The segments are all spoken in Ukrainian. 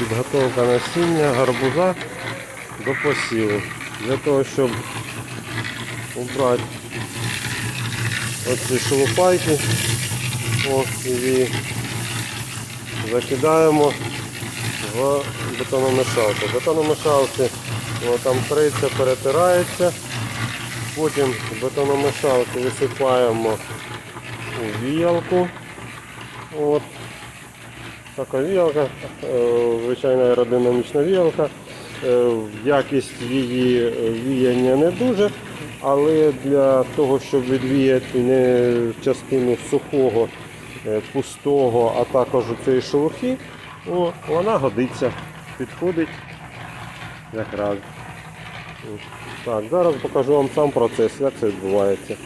підготовка насіння гарбуза до посіву. Для того, щоб убрати оці шелупайки, о, і закидаємо в бетономішалку. В бетономішалці воно там триться, перетирається. Потім бетономішалку висипаємо у віялку. От. Віялка, е, звичайна аеродинамічна віялка. Е, Якість її е, віяння не дуже, але для того, щоб відвіяти не частину сухого, пустого, а також цієї шелухи, о, вона годиться, підходить якраз. Так, зараз покажу вам сам процес, як це відбувається.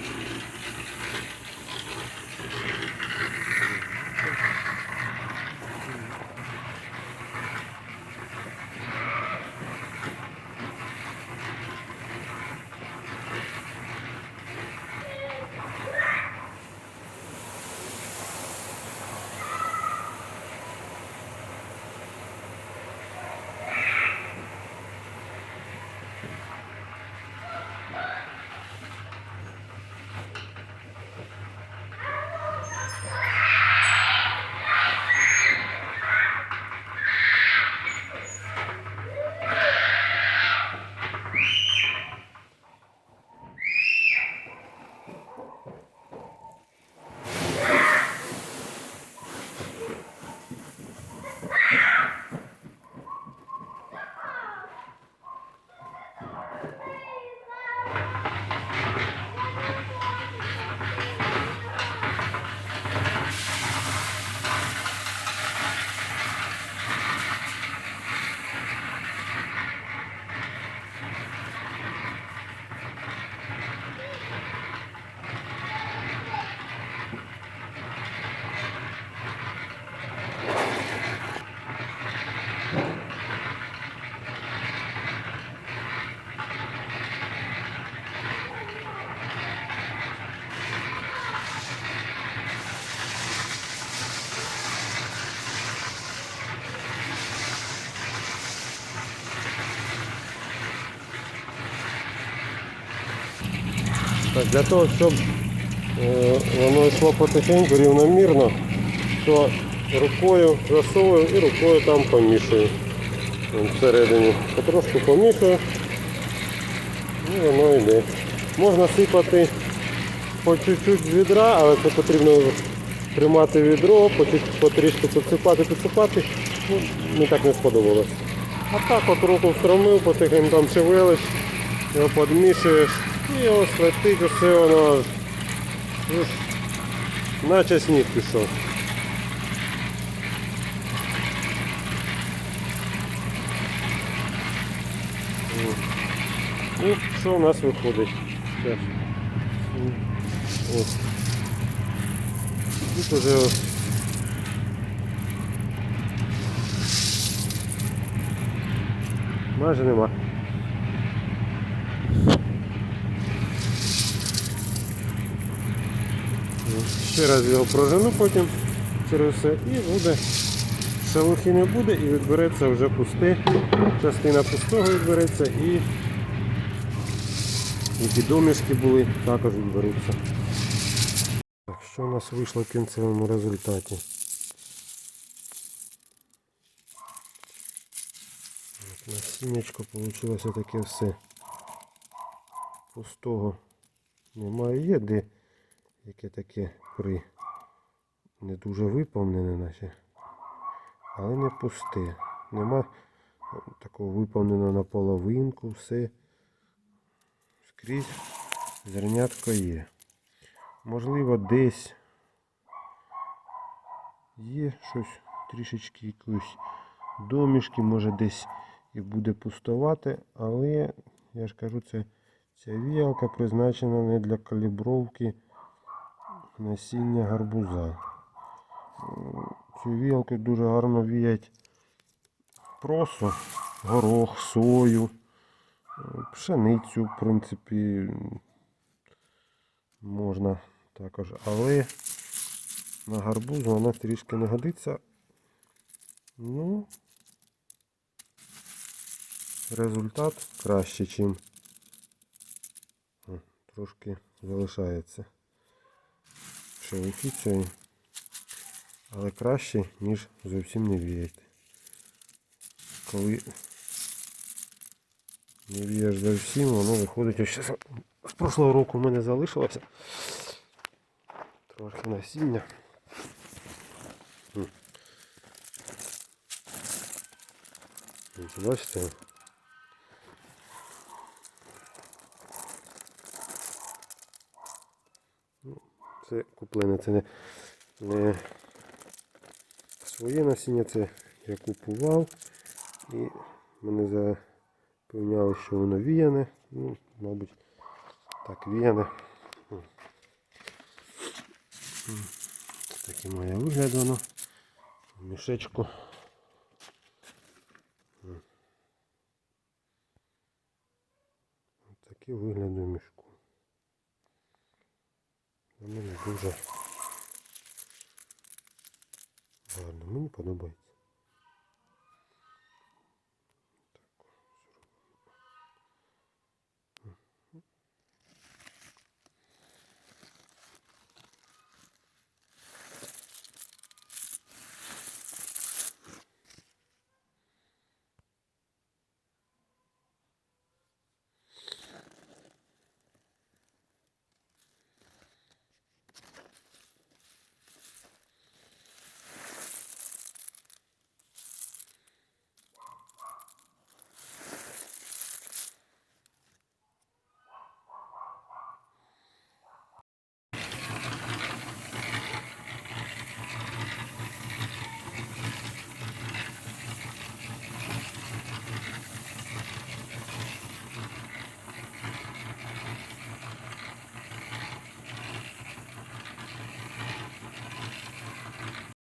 Так, для того, щоб е, воно йшло потихеньку, рівномірно, то рукою засовую і рукою там помішую. Всередині. Потрошку помішую і воно йде. Можна сипати по чуть-чуть з відра, але це потрібно тримати відро, по потрішки підсипати, підсипати. Ну, мені так не сподобалось. А так от руку встромив, потихеньку там шевелиш, його підмішуєш і ось летить усе воно. ну, Наче сніг пішов. І що у нас виходить? Ось. Тут уже майже нема. Ще раз його прожену потім через все і буде. Шелухи не буде і відбереться вже пусте. Частина пустого відбереться і які домішки були, також відберуться. Так, що у нас вийшло в кінцевому результаті? От, насіннячко вийшло таке все. Пустого немає. Є де яке таке при не дуже виповнене наче. Але не пусте. Нема такого виповненого на половинку, все скрізь зернятко є. Можливо, десь є щось трішечки якоїсь домішки, може десь і буде пустувати, але я ж кажу, це ця віялка призначена не для калібровки насіння гарбуза. Цю віялку дуже гарно віять просо, горох, сою, е, пшеницю, в принципі, можна також. Але на гарбуз вона трішки не годиться. Ну, результат краще, чим трошки залишається шелухи цієї. Але краще, ніж зовсім не віяти. Коли не вієш зовсім, воно виходить ось щас з прошлого року в мене залишилося. Трохи насіння. М. Ось Бачите? Ну, Це куплене, це не, не своє насіння, це я купував і мене запевняли, що воно віяне. Ну, мабуть, так віяне. Таке має вигляд воно. Мішечку. М. Такий вигляд у мішку. Мене дуже гарно. Мені подобається.